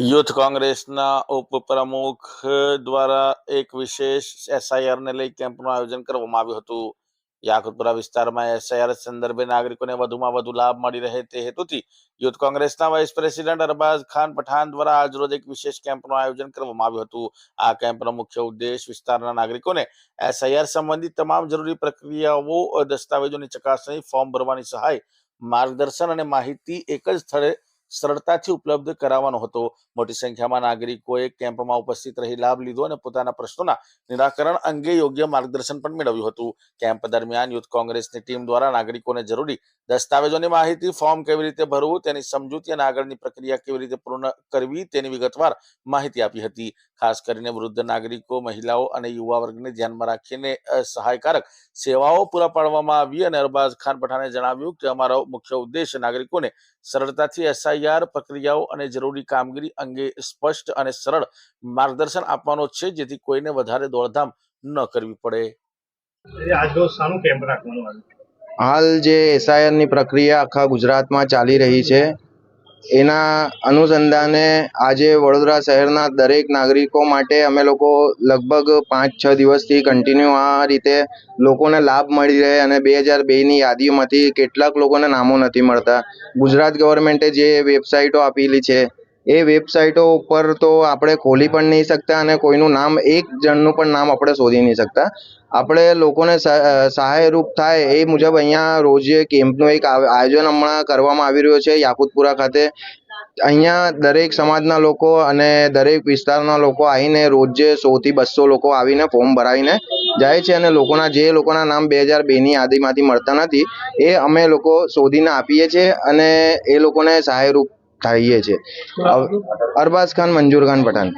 Youth કોંગ્રેસના ઉપપ્રમુખ દ્વારા એક વિશેષ એસઆઈઆરને લઈ કેમ્પનું આયોજન કરવામાં આવ્યું હતું. યાકુતપુરા વિસ્તારમાં એસઆઈઆર સંદર્ભે નાગરિકોને વધુમાં વધુ લાભ મળી રહે તે હેતુથી યુથ કોંગ્રેસના વાઇસ પ્રેસિડેન્ટ અરબાઝ ખાન પઠાણ દ્વારા આજરોજ એક વિશેષ કેમ્પનું આયોજન કરવામાં આવ્યું હતું. આ કેમ્પનો મુખ્ય ઉદ્દેશ વિસ્તારના નાગરિકોને એસઆઈઆર સંબંધિત તમામ જરૂરી પ્રક્રિયાઓ, દસ્તાવેજોની ચકાસણી, ફોર્મ ભરવાની સહાય, માર્ગદર્શન અને માહિતી એક જ સ્થળે સરળતાથી ઉપલબ્ધ કરાવવાનો હતો. મોટી સંખ્યામાં નાગરિકોએ કેમ્પમાં ઉપસ્થિત રહી લાભ લીધો અને પોતાના પ્રશ્નોના નિરાકરણ અંગે યોગ્ય માર્ગદર્શન પણ મેળવ્યું હતું. કેમ્પ દરમિયાન યુથ કોંગ્રેસની ટીમ દ્વારા નાગરિકોને જરૂરી દસ્તાવેજોની માહિતી ફોર્મ કેવી રીતે ભરવું, તેની સમજૂતી અને આગળની પ્રક્રિયા કેવી રીતે પૂર્ણ કરવી, તેની વિગતવાર માહિતી આપી હતી. ખાસ કરીને વૃદ્ધ નાગરિકો, મહિલાઓ અને યુવા વર્ગને ધ્યાનમાં રાખીને સહાયકારક સેવાઓ પૂરા પાડવામાં આવી અને અરબાઝ ખાન પઠાણે જણાવ્યું કે અમારો મુખ્ય ઉદ્દેશ નાગરિકોને સરળતાથી એસઆઈઆર પ્રક્રિયાઓ અને જરૂરી કામગીરી અંગે સ્પષ્ટ અને સરળ માર્ગદર્શન આપવાનો છે જેથી કોઈને વધારે દોડધામ ન કરવી પડે. હાલ? જે એસઆઈઆરની પ્રક્રિયા આખા ગુજરાતમાં ચાલી રહી છે. એના અનુસંધાને આજે વડોદરા શહેરના દરેક નાગરિકો માટે અમે લોકો લગભગ પાંચ છ દિવસથી કન્ટિન્યુ આ રીતે લોકોને લાભ મળી રહે અને બે હજાર બેની યાદીમાંથી કેટલાક લોકોને નામો નથી મળતા. ગુજરાત ગવર્મેન્ટે જે વેબસાઇટો આપેલી છે એ વેબસાઇટો ઉપર તો આપણે ખોલી પણ નહીં શકતા અને કોઈનું નામ, એક જણનું પણ નામ આપણે શોધી નહીં શકતા. આપણે લોકોને સહાયરૂપ થાય એ મુજબ અહીંયા રોજે કેમ્પનું એક આયોજન હમણાં કરવામાં આવી રહ્યું છે, યાકુતપુરા ખાતે. અહીંયા દરેક સમાજના લોકો અને દરેક વિસ્તારના લોકો આવીને રોજે સોથી બસો લોકો આવીને ફોર્મ ભરાવીને જાય છે અને લોકોના, જે લોકોના નામ બે હજાર બેની યાદીમાંથી મળતા નથી, એ અમે લોકો શોધીને આપીએ છીએ અને એ લોકોને સહાયરૂપ થઈએ છે અરબાઝ ખાન મંજુર ખાન પઠાણ